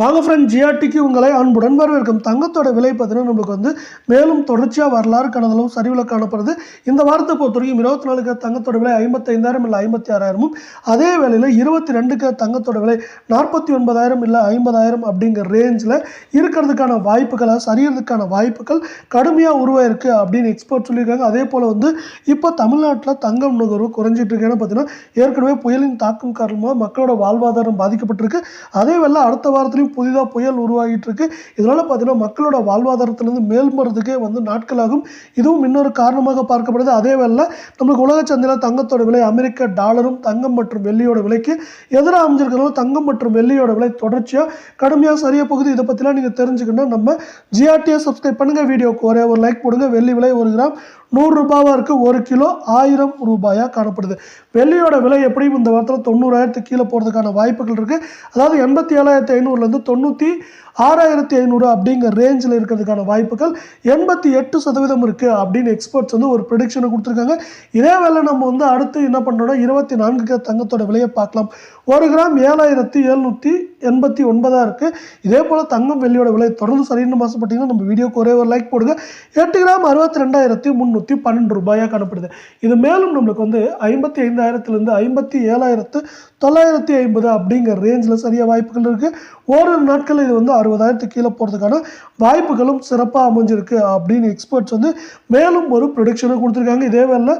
வாங்க ஃப்ரெண்ட் ஜிஆர்டிக்கு உங்களை அன்புடன் வரவேற்கும். தங்கத்தோட விலை பார்த்தீங்கன்னா நம்மளுக்கு வந்து மேலும் தொடர்ச்சியாக வரலாறு கணதலும் சரிவில் காணப்படுது. இந்த வாரத்தை பொறுத்த வரைக்கும் இருபத்தி நாலுக்கு தங்கத்தோட விலை ஐம்பத்தைந்தாயிரம் இல்லை ஐம்பத்தி ஆறாயிரமும் அதே வேளையில் இருபத்தி ரெண்டுக்கு தங்கத்தோட விலை நாற்பத்தி ஒன்பதாயிரம் இல்லை ஐம்பதாயிரம் அப்படிங்கிற ரேஞ்சில் இருக்கிறதுக்கான வாய்ப்புகளை சரியறதுக்கான வாய்ப்புகள் கடுமையாக உருவாயிருக்கு அப்படின்னு எக்ஸ்பர்ட் சொல்லியிருக்காங்க. அதே போல் வந்து இப்போ தமிழ்நாட்டில் தங்கம் நுகர்வு குறைஞ்சிட்டு இருக்குன்னு பார்த்தீங்கன்னா ஏற்கனவே புயலின் தாக்கம் காரணமாக மக்களோட வாழ்வாதாரம் பாதிக்கப்பட்டிருக்கு. அதே வேளை அடுத்த வாரத்துலையும் புதிதாக புயல் உருவாகிட்டு இருக்கு இதனால பார்த்தீங்கன்னா மக்களோட வாழ்வாதாரத்திலிருந்து மேல்மறதுக்கே வந்து நாட்களாகும். இதுவும் இன்னொரு காரணமாக பார்க்கப்படுது. அதே வேளை நம்மளுக்கு உலக சந்தையில் தங்கத்தோட விலை அமெரிக்க டாலரும் தங்கம் மற்றும் வெள்ளியோட விலைக்கு எதிராக அமைஞ்சிருக்கிறதுனால தங்கம் மற்றும் வெள்ளியோட விலை தொடர்ச்சியாக கடுமையாக சரிய போகுது. இதை பற்றிலாம் நீங்கள் தெரிஞ்சுக்கணும். நம்ம ஜிஆர்டியை சப்ஸ்கிரைப் பண்ணுங்கள் வீடியோக்கு ஒரே ஒரு லைக் போடுங்க. வெள்ளி விலை ஒரு கிராம் நூறுரூபாவாக இருக்குது ஒரு கிலோ ஆயிரம் ரூபாயா காணப்படுது. வெள்ளியோட விலை எப்படியும் இந்த வாரத்தில் தொண்ணூறாயிரத்துக்கு கீழே போகிறதுக்கான வாய்ப்புகள் இருக்குது அதாவது எண்பத்தி ஏழாயிரத்தி ஐநூறுலேருந்து தொண்ணூற்றி ஆறாயிரத்தி ஐநூறு அப்படிங்கிற ரேஞ்சில் இருக்கிறதுக்கான வாய்ப்புகள் எண்பத்தி எட்டு சதவீதம் இருக்குது அப்படின்னு எக்ஸ்பர்ட்ஸ் வந்து ஒரு ப்ரிடிக்ஷனை கொடுத்துருக்காங்க. இதே வேலை நம்ம வந்து அடுத்து என்ன பண்ணோன்னா இருபத்தி நான்கு தங்கத்தோட விலையை பார்க்கலாம். ஒரு கிராம் ஏழாயிரத்தி எழுநூற்றி எண்பத்தி ஒன்பதாக இருக்குது இதே போல் தங்கம் வெள்ளியோட விலை தொடர்ந்து சரின்னு மாசப்பட்டீங்கன்னா நம்ம வீடியோக்கு ஒரே ஒரு லைக் போடுங்க. எட்டு கிராம் அறுபத்தி ரெண்டாயிரத்தி முந்நூற்றி பன்னெண்டு ரூபாயாக காணப்படுது. இது மேலும் நம்மளுக்கு வந்து ஐம்பத்தி ஐந்தாயிரத்துலேருந்து ஐம்பத்தி ஏழாயிரத்து தொள்ளாயிரத்தி ஐம்பது அப்படிங்கிற ரேஞ்சில் சரியாக வாய்ப்புகள் இருக்குது ஓரிரு நாட்களில் இது வந்து அறுபதாயிரத்துக்கு கீழே போகிறதுக்கான வாய்ப்புகளும் சிறப்பாக அமைஞ்சிருக்கு அப்படின்னு எக்ஸ்பர்ட்ஸ் வந்து மேலும் ஒரு ப்ரொடிக்ஷனை கொடுத்துருக்காங்க. இதே வேலை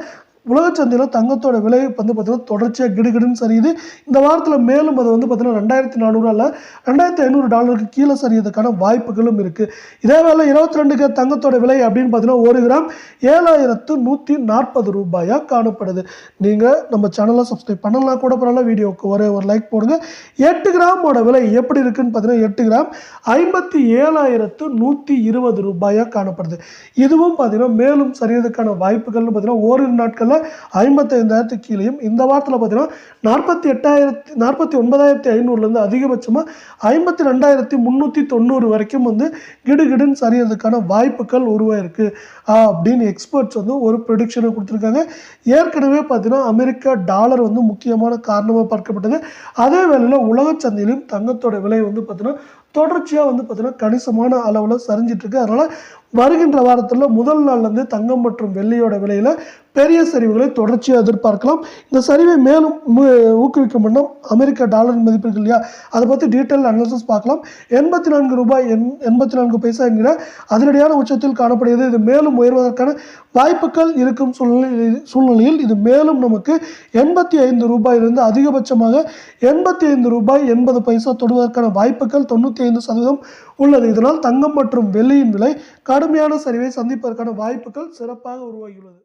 உலக சந்தையில் தங்கத்தோட விலை வந்து பார்த்தீங்கன்னா தொடர்ச்சியாக கிடுகிடுன்னு சரியுது. இந்த வாரத்தில் மேலும் அது வந்து பார்த்திங்கன்னா ரெண்டாயிரத்தி நானூறு அல்ல ரெண்டாயிரத்தி ஐநூறு டாலருக்கு கீழே சரியதுக்கான வாய்ப்புகளும் இருக்குது இதே வேலை இருபத்தி ரெண்டுக்கு தங்கத்தோட விலை அப்படின்னு பார்த்தீங்கன்னா ஒரு கிராம் ஏழாயிரத்து நூற்றி நாற்பது ரூபாயாக காணப்படுது. நீங்கள் நம்ம சேனலை சப்ஸ்கிரைப் பண்ணலாம் கூட பரவாயில்ல வீடியோவுக்கு ஒரே ஒரு லைக் போடுங்க. எட்டு கிராமோட விலை எப்படி இருக்குன்னு பார்த்தீங்கன்னா எட்டு கிராம் ஐம்பத்தி ஏழாயிரத்து நூற்றி இருபது ரூபாயாக காணப்படுது. இதுவும் பார்த்தீங்கன்னா மேலும் சரியதுக்கான வாய்ப்புகள்னு பார்த்தீங்கன்னா ஓரிரு நாட்கள் வாரத்தில் ஐம்பத்தைந்தாயிரத்துக்கு கீழேயும் இந்த வாரத்தில் பார்த்தீங்கன்னா நாற்பத்தி எட்டாயிரத்தி நாற்பத்தி ஒன்பதாயிரத்தி ஐநூறுலேருந்து அதிகபட்சமாக ஐம்பத்தி ரெண்டாயிரத்தி முந்நூற்றி தொண்ணூறு வரைக்கும் வந்து கிடுகிடுன்னு சரியறதுக்கான வாய்ப்புகள் உருவாயிருக்கு. அப்படின்னு எக்ஸ்பர்ட்ஸ் வந்து ஒரு ப்ரொடிக்ஷனை கொடுத்துருக்காங்க. ஏற்கனவே பார்த்தீங்கன்னா அமெரிக்கா டாலர் வந்து முக்கியமான காரணமாக பார்க்கப்பட்டது. அதே வேளையில் உலக சந்தையிலும் தங்கத்தோட விலை வந்து பார்த்தீங்கன்னா தொடர்ச்சியாக வந்து பார்த்தீங்கன்னா கணிசமான அளவில் சரிஞ்சிட்ருக்கு அதனால் வருகின்ற வாரத்தில் முதல் நாள்லேருந்து தங்கம் மற்றும் வெள்ளியோட விலையில் பெரிய சரிவுகளை தொடர்ச்சியாக எதிர்பார்க்கலாம். இந்த சரிவை மேலும் ஊக்குவிக்கும் வண்ணம் அமெரிக்க டாலர் மதிப்பு இருக்கு இல்லையா? அதை பற்றி டீட்டெயில் அனாலிசிஸ் பார்க்கலாம். எண்பத்தி நான்கு ரூபாய் எண் எண்பத்தி நான்கு பைசா என்கிற அதிரடியான உச்சத்தில் காணப்படுகிறது. இது மேலும் உயர்வதற்கான வாய்ப்புகள் இருக்கும் சூழ்நிலை சூழ்நிலையில் இது மேலும் நமக்கு எண்பத்தி ஐந்து ரூபாயிலிருந்து அதிகபட்சமாக எண்பத்தி ஐந்து ரூபாய் எண்பது பைசா தொடுவதற்கான வாய்ப்புகள் தொண்ணூற்றி தொண்ணூற்றி ஐந்து சதவீதம் உள்ளது. இதனால் தங்கம் மற்றும் வெள்ளியின் விலை கடுமையான சரிவை சந்திப்பதற்கான வாய்ப்புகள் சிறப்பாக உருவாகியுள்ளது.